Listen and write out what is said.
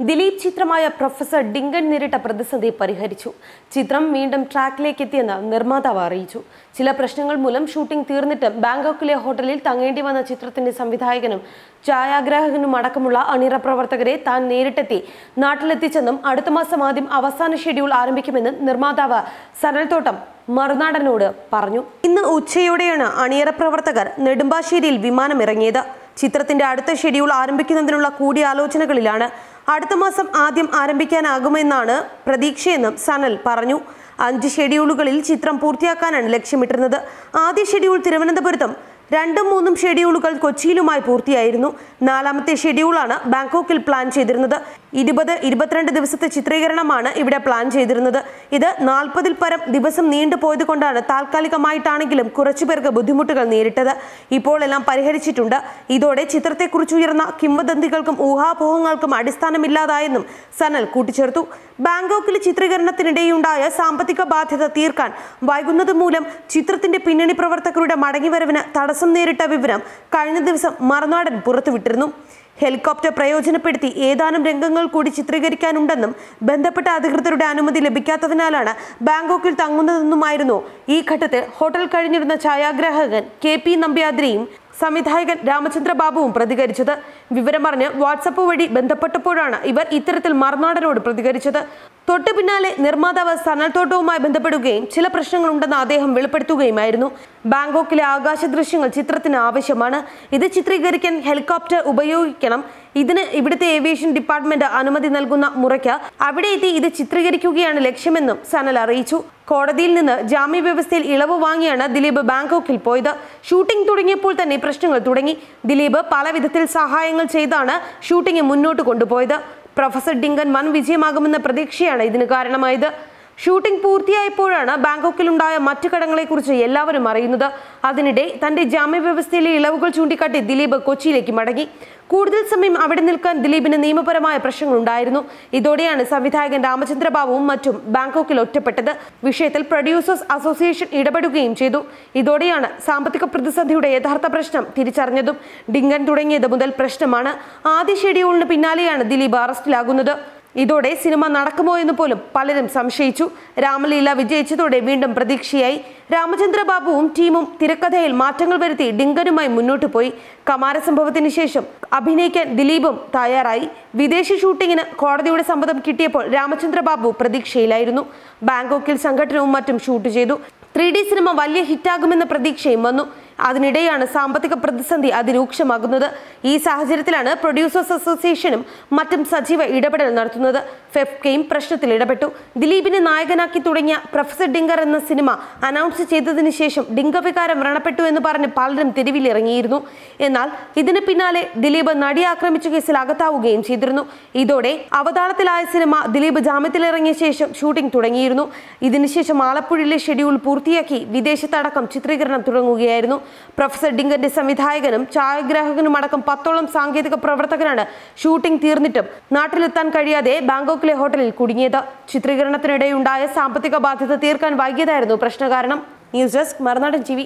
ദിലീപ് ചിത്രമായ പ്രൊഫസർ ഡിങ്കൻ നേരിട്ട പ്രതിസന്ധി പരിഹരിച്ചു. ചിത്രം വീണ്ടും ട്രാക്കിലേക്ക് എത്തിയെന്ന് നിർമ്മാതാവ് അറിയിച്ചു. ചില പ്രശ്നങ്ങൾ മൂലം ഷൂട്ടിംഗ് തീർന്നിട്ട് ബാങ്കോക്കിലെ ഹോട്ടലിൽ തങ്ങേണ്ടി വന്ന ചിത്രത്തിന്റെ സംവിധായകനും ഛായാഗ്രാഹകനും അടക്കമുള്ള അണിയറ പ്രവർത്തകരെ താൻ നേരിട്ടെത്തി നാട്ടിലെത്തിച്ചെന്നും അടുത്ത മാസം ആദ്യം അവസാന ഷെഡ്യൂൾ ആരംഭിക്കുമെന്നും നിർമ്മാതാവ് സനൽത്തോട്ടം മറുനാടനോട് പറഞ്ഞു. ഇന്ന് ഉച്ചയോടെയാണ് അണിയറ പ്രവർത്തകർ നെടുമ്പാശ്ശേരിയിൽ വിമാനമിറങ്ങിയത്. ചിത്രത്തിന്റെ അടുത്ത ഷെഡ്യൂൾ ആരംഭിക്കുന്നതിനുള്ള കൂടിയാലോചനകളിലാണ് അടുത്ത മാസം ആദ്യം ആരംഭിക്കാനാകുമെന്നാണ് പ്രതീക്ഷയെന്നും സനൽ പറഞ്ഞു. അഞ്ച് ഷെഡ്യൂളുകളിൽ ചിത്രം പൂർത്തിയാക്കാനാണ് ലക്ഷ്യമിട്ടിരുന്നത്. ആദ്യ ഷെഡ്യൂൾ തിരുവനന്തപുരത്തും രണ്ടും മൂന്നും ഷെഡ്യൂളുകൾ കൊച്ചിയിലുമായി പൂർത്തിയായിരുന്നു. നാലാമത്തെ ഷെഡ്യൂളാണ് ബാങ്കോക്കിൽ പ്ലാൻ ചെയ്തിരുന്നത്. ഇരുപത് ഇരുപത്തിരണ്ട് ദിവസത്തെ ചിത്രീകരണമാണ് ഇവിടെ പ്ലാൻ ചെയ്തിരുന്നത്. ഇത് നാൽപ്പതിൽ പരം ദിവസം നീണ്ടുപോയത് കൊണ്ടാണ് താൽക്കാലികമായിട്ടാണെങ്കിലും കുറച്ചുപേർക്ക് ബുദ്ധിമുട്ടുകൾ നേരിട്ടത്. ഇപ്പോൾ എല്ലാം പരിഹരിച്ചിട്ടുണ്ട്. ഇതോടെ ചിത്രത്തെക്കുറിച്ച് ഉയർന്ന കിംവദന്തികൾക്കും ഊഹാപോഹങ്ങൾക്കും അടിസ്ഥാനമില്ലാതായെന്നും സനൽ കൂട്ടിച്ചേർത്തു. ബാങ്കോക്കിൽ ചിത്രീകരണത്തിനിടെയുണ്ടായ സാമ്പത്തിക ബാധ്യത തീർക്കാൻ വൈകുന്നത് മൂലം ചിത്രത്തിന്റെ പിന്നണി പ്രവർത്തകരുടെ മടങ്ങിവരവിന് തടസ്സം നേരിട്ട വിവരം കഴിഞ്ഞ ദിവസം മറുനാടൻ പുറത്തുവിട്ടിരുന്നു. ഹെലികോപ്റ്റർ പ്രയോജനപ്പെടുത്തി ഏതാനും രംഗങ്ങൾ കൂടി ചിത്രീകരിക്കാനുണ്ടെന്നും ബന്ധപ്പെട്ട അധികൃതരുടെ അനുമതി ലഭിക്കാത്തതിനാലാണ് ബാങ്കോക്കിൽ തങ്ങുന്നതെന്നുമായിരുന്നു ഈ ഘട്ടത്തിൽ ഹോട്ടൽ കഴിഞ്ഞിരുന്ന ഛായാഗ്രാഹകൻ കെ പി നമ്പ്യാദ്രിയും സംവിധായകൻ രാമചന്ദ്ര ബാബുവും പ്രതികരിച്ചത്. വിവരമറിഞ്ഞ് വാട്സപ്പ് വഴി ബന്ധപ്പെട്ടപ്പോഴാണ് ഇവർ ഇത്തരത്തിൽ മറുനാടനോട് പ്രതികരിച്ചത്. തൊട്ടു പിന്നാലെ നിർമ്മാതാവ് സനൽ തോട്ടവുമായി ബന്ധപ്പെടുകയും ചില പ്രശ്നങ്ങളുണ്ടെന്ന് അദ്ദേഹം വെളിപ്പെടുത്തുകയുമായിരുന്നു. ബാങ്കോക്കിലെ ആകാശ ദൃശ്യങ്ങൾ ചിത്രത്തിന് ആവശ്യമാണ്. ഇത് ചിത്രീകരിക്കാൻ ഹെലികോപ്റ്റർ ഉപയോഗിക്കണം. ഇതിന് ഇവിടുത്തെ ഏവിയേഷൻ ഡിപ്പാർട്ട്മെന്റ് അനുമതി നൽകുന്ന മുറയ്ക്ക് അവിടെ എത്തി ഇത് ചിത്രീകരിക്കുകയാണ് ലക്ഷ്യമെന്നും സനൽ അറിയിച്ചു. കോടതിയിൽ നിന്ന് ജാമ്യ വ്യവസ്ഥയിൽ ഇളവ് വാങ്ങിയാണ് ദിലീപ് ബാങ്കോക്കിൽ പോയത്. ഷൂട്ടിംഗ് തുടങ്ങിയപ്പോൾ തന്നെ പ്രശ്നങ്ങൾ തുടങ്ങി. ദിലീപ് പല സഹായങ്ങൾ ചെയ്താണ് ഷൂട്ടിംഗ് മുന്നോട്ട് കൊണ്ടുപോയത്. പ്രൊഫസർ ഡിങ്കൻ വൻ വിജയമാകുമെന്ന പ്രതീക്ഷയാണ് ഇതിന് കാരണമായത്. ഷൂട്ടിംഗ് പൂർത്തിയായപ്പോഴാണ് ബാങ്കോക്കിലുണ്ടായ മറ്റു കടങ്ങളെക്കുറിച്ച് എല്ലാവരും അറിയുന്നത്. അതിനിടെ തന്റെ ജാമ്യ വ്യവസ്ഥയിലെ ഇളവുകൾ ചൂണ്ടിക്കാട്ടി ദിലീപ് കൊച്ചിയിലേക്ക് മടങ്ങി. കൂടുതൽ സമയം അവിടെ നിൽക്കാൻ ദിലീപിന് നിയമപരമായ പ്രശ്നങ്ങളുണ്ടായിരുന്നു. ഇതോടെയാണ് സംവിധായകൻ രാമചന്ദ്രബാബുവും മറ്റും ബാങ്കോക്കിൽ ഒറ്റപ്പെട്ടത്. വിഷയത്തിൽ പ്രൊഡ്യൂസേഴ്സ് അസോസിയേഷൻ ഇടപെടുകയും ചെയ്തു. ഇതോടെയാണ് സാമ്പത്തിക പ്രതിസന്ധിയുടെ യഥാർത്ഥ പ്രശ്നം തിരിച്ചറിഞ്ഞതും. ഡിങ്കൻ തുടങ്ങിയത് മുതൽ പ്രശ്നമാണ്. ആദ്യ ഷെഡ്യൂളിന് പിന്നാലെയാണ് ദിലീപ് അറസ്റ്റിലാകുന്നത്. ഇതോടെ സിനിമ നടക്കുമോ എന്ന് പോലും പലരും സംശയിച്ചു. രാമലീല വിജയിച്ചതോടെ വീണ്ടും പ്രതീക്ഷയായി. രാമചന്ദ്ര ബാബുവും ടീമും തിരക്കഥയിൽ മാറ്റങ്ങൾ വരുത്തി ഡിങ്കനുമായി മുന്നോട്ട് പോയി. കമാര സംഭവത്തിന് ശേഷം അഭിനയിക്കാൻ ദിലീപും തയ്യാറായി. വിദേശ ഷൂട്ടിങ്ങിന് കോടതിയുടെ സമ്മതം കിട്ടിയപ്പോൾ രാമചന്ദ്ര ബാബു പ്രതീക്ഷയിലായിരുന്നു. ബാങ്കോക്കിൽ സംഘടനവും മറ്റും ഷൂട്ട് ചെയ്തു. ത്രീ സിനിമ വലിയ ഹിറ്റാകുമെന്ന പ്രതീക്ഷയും വന്നു. അതിനിടെയാണ് സാമ്പത്തിക പ്രതിസന്ധി അതിരൂക്ഷമാകുന്നത്. ഈ സാഹചര്യത്തിലാണ് പ്രൊഡ്യൂസേഴ്സ് അസോസിയേഷനും മറ്റും സജീവ ഇടപെടൽ നടത്തുന്നത്. ഫെഫ്കയും പ്രശ്നത്തിൽ ഇടപെട്ടു. ദിലീപിനെ നായകനാക്കി തുടങ്ങിയ പ്രൊഫസർ ഡിങ്കർ എന്ന സിനിമ അനൗൺസ് ചെയ്തതിനു ശേഷം ഡിങ്ക വികാരം വ്രണപ്പെട്ടു എന്ന് പറഞ്ഞ് പലരും തെരുവിലിറങ്ങിയിരുന്നു. എന്നാൽ ഇതിന് പിന്നാലെ ദിലീപ് നടി ആക്രമിച്ച കേസിൽ അകത്താവുകയും ചെയ്തിരുന്നു. ഇതോടെ അവതാളത്തിലായ സിനിമ ദിലീപ് ജാമ്യത്തിലിറങ്ങിയ ശേഷം ഷൂട്ടിംഗ് തുടങ്ങിയിരുന്നു. ഇതിനുശേഷം ആലപ്പുഴയിലെ ഷെഡ്യൂൾ പൂർത്തിയാക്കി വിദേശത്തടക്കം ചിത്രീകരണം തുടങ്ങുകയായിരുന്നു. പ്രൊഫസർ ഡിങ്കന്റെ സംവിധായകനും ഛായാഗ്രാഹകനുമടക്കം പത്തോളം സാങ്കേതിക പ്രവർത്തകരാണ് ഷൂട്ടിംഗ് തീർന്നിട്ടും നാട്ടിലെത്താൻ കഴിയാതെ ബാങ്കോക്കിലെ ഹോട്ടലിൽ കുടുങ്ങിയത്. ചിത്രീകരണത്തിനിടെയുണ്ടായ സാമ്പത്തിക ബാധ്യത തീർക്കാൻ വൈകിയതായിരുന്നു പ്രശ്നകാരണം. News desk Marunadan T